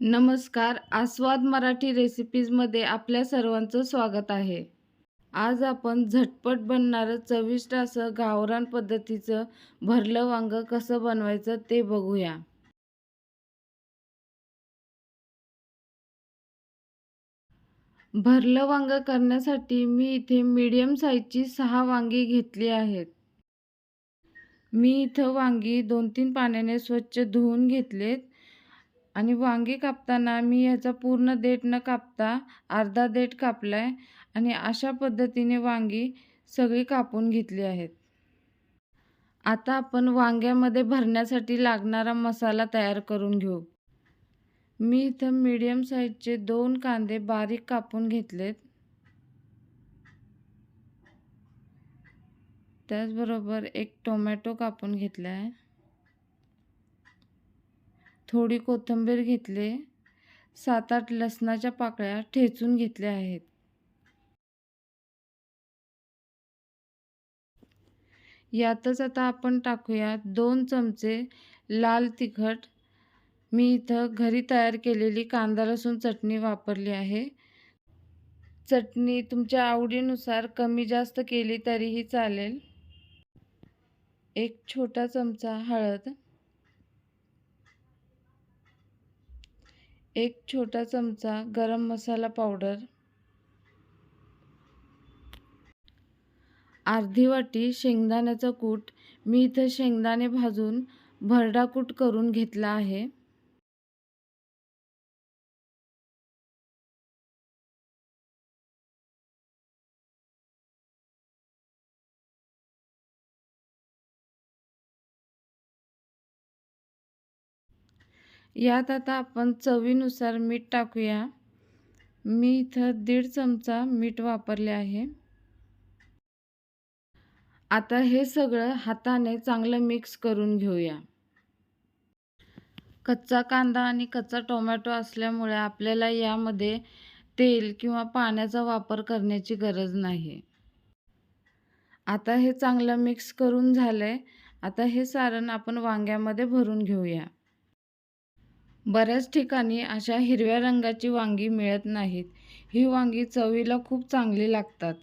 नमस्कार आस्वाद मराठी रेसिपीजमध्ये आपल्या सर्वांचं स्वागत आहे. आज आपण झटपट बनणारं चविष्ट असं गावरान पद्धतीचं भरलं वांगं कसं बनवायचं ते बघूया. भरलं वांगं करण्यासाठी मी इथे मीडियम साईजची सहा वांगी घेतली आहेत. मी इथं वांगी दोन तीन पाण्याने स्वच्छ धुवून घेतलेत. आणि वांगी कापताना मी ह्याचा पूर्ण देठ न कापता अर्धा देठ कापला आहे आणि अशा पद्धतीने वांगी सगळी कापून घेतली आहेत. आता आपण वांग्यामध्ये भरण्यासाठी लागणारा मसाला तयार करून घेऊ. मी इथं मीडियम साईजचे दोन कांदे बारीक कापून घेतलेत. त्याचबरोबर एक टोमॅटो कापून घेतला आहे थोडी कोथिंबीर घेतले सात आठ लसणाच्या पाकळ्या ठेचून घेतल्या आहेत. यातच आता आपण टाकूया दोन चमचे लाल तिखट. मी इथं घरी तयार केलेली कांदा लसूण चटणी वापरली आहे. चटणी तुमच्या आवडीनुसार कमी जास्त केली तरीही चालेल. एक छोटा चमचा हळद. एक छोटा चमचा गरम मसाला पावडर. अर्धी वाटी शेंगदाण्याचा कूट. मी इथं शेंगदाणे भाजून भरडा कूट करून घेतला आहे. यात आता आपण चवीनुसार मीठ टाकूया. मी इथं दीड चमचा मीठ वापरले आहे. आता हे सगळं हाताने चांगलं मिक्स करून घेऊया. कच्चा कांदा आणि कच्चा टोमॅटो असल्यामुळे आपल्याला यामध्ये तेल किंवा पाण्याचा वापर करण्याची गरज नाही. आता हे चांगलं मिक्स करून झालं आहे आता हे सारण आपण वांग्यामध्ये भरून घेऊया. बऱ्याच ठिकाणी अशा हिरव्या रंगाची वांगी मिळत नाहीत. ही वांगी चवीला खूप चांगली लागतात.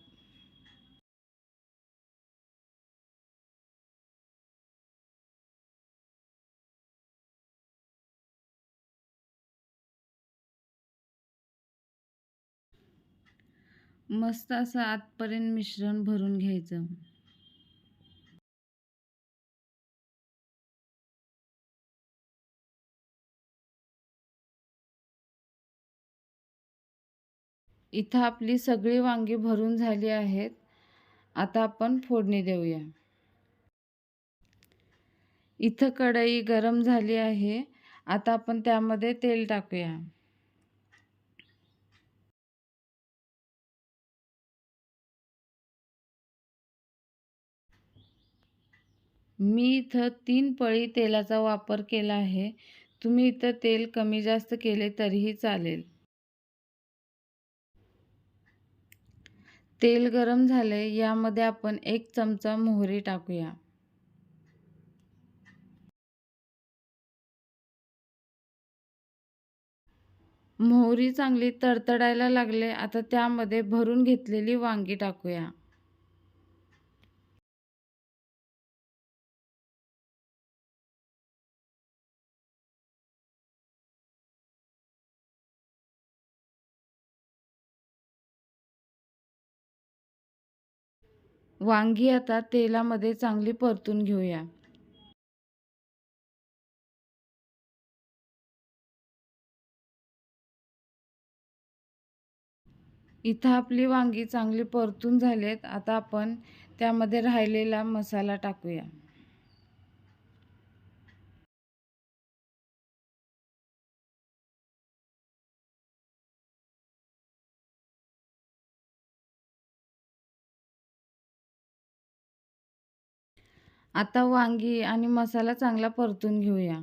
मस्त असं आतपर्यंत मिश्रण भरून घ्यायचं. इथं आपली सगळी वांगी भरून झाली आहेत. आता आपण फोडणी देऊया. इथं कढई गरम झाली आहे. आता आपण त्यामध्ये तेल टाकूया. मी इथं तीन पळी तेलाचा वापर केला आहे. तुम्ही इथं तेल कमी जास्त केले तरीही चालेल. तेल गरम झाले यामध्ये आपण एक चमचा मोहरी टाकूया. मोहरी चांगली तडतडायला लागले आता त्यामध्ये भरून घेतलेली वांगी टाकूया. वांगी आता तेलामध्ये चांगली परतून घेऊया. इथं आपली वांगी चांगली परतून झालेत. आता आपण त्यामध्ये राहिलेला मसाला टाकूया. आता वांगी आणि मसाला चांगला परतून घेऊया.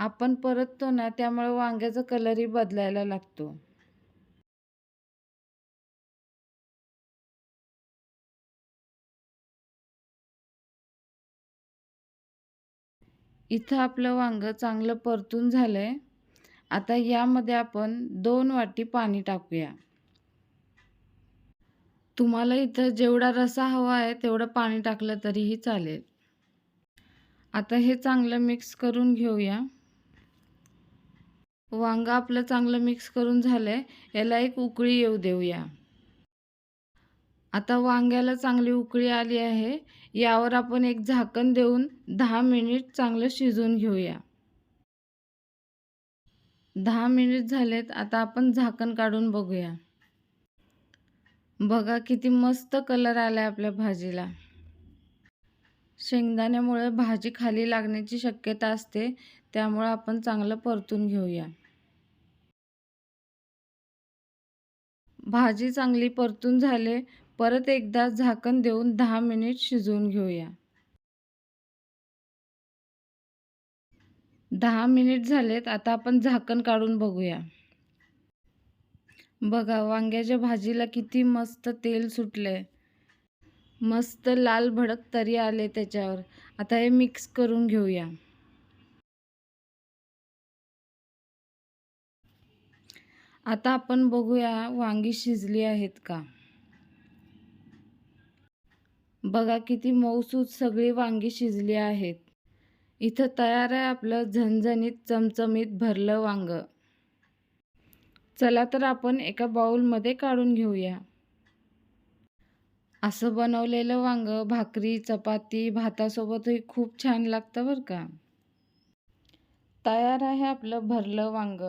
आपण परततो ना त्यामुळे वांग्याचा कलरही बदलायला लागतो. इथं आपलं वांग चांगलं परतून झालंय. आता यामध्ये आपण दोन वाटी पाणी टाकूया. तुम्हाला इथं जेवढा रसा हवा आहे तेवढं पाणी टाकलं तरीही चालेल. आता हे चांगलं मिक्स करून घेऊया. वांगं आपलं चांगलं मिक्स करून झालं आहे याला एक उकळी येऊ देऊया. आता वांग्याला चांगली उकळी आली आहे. यावर आपण एक झाकण देऊन दहा मिनिट चांगलं शिजवून घेऊया. दहा मिनिट झालेत. आता आपण झाकण काढून बघूया. बघा किती मस्त कलर आलाय आपल्या भाजीला. शेंगदाण्यामुळे भाजी खाली लागण्याची शक्यता असते त्यामुळे आपण चांगलं परतून घेऊया. भाजी चांगली परतून झाले परत एकदा झाकण देऊन दहा मिनिट शिजवून घेऊया. दहा मिनिट झालेत आता आपण झाकण काढून बघूया. बघा वांग्याच्या भाजीला किती मस्त तेल सुटलंय. मस्त लाल भडक तरी आले त्याच्यावर. आता हे मिक्स करून घेऊया. आता आपण बघूया वांगी शिजली आहेत का. बघा किती मऊसूत सगळी वांगी शिजली आहेत. इथं तयार आहे आपलं झणझणीत चमचमीत भरलं वांगं. चला तर आपण एका बाउलमध्ये काढून घेऊया. असं बनवलेलं वांग भाकरी चपाती भातासोबतही खूप छान लागतं बरं का. तयार आहे आपलं भरलं वांग.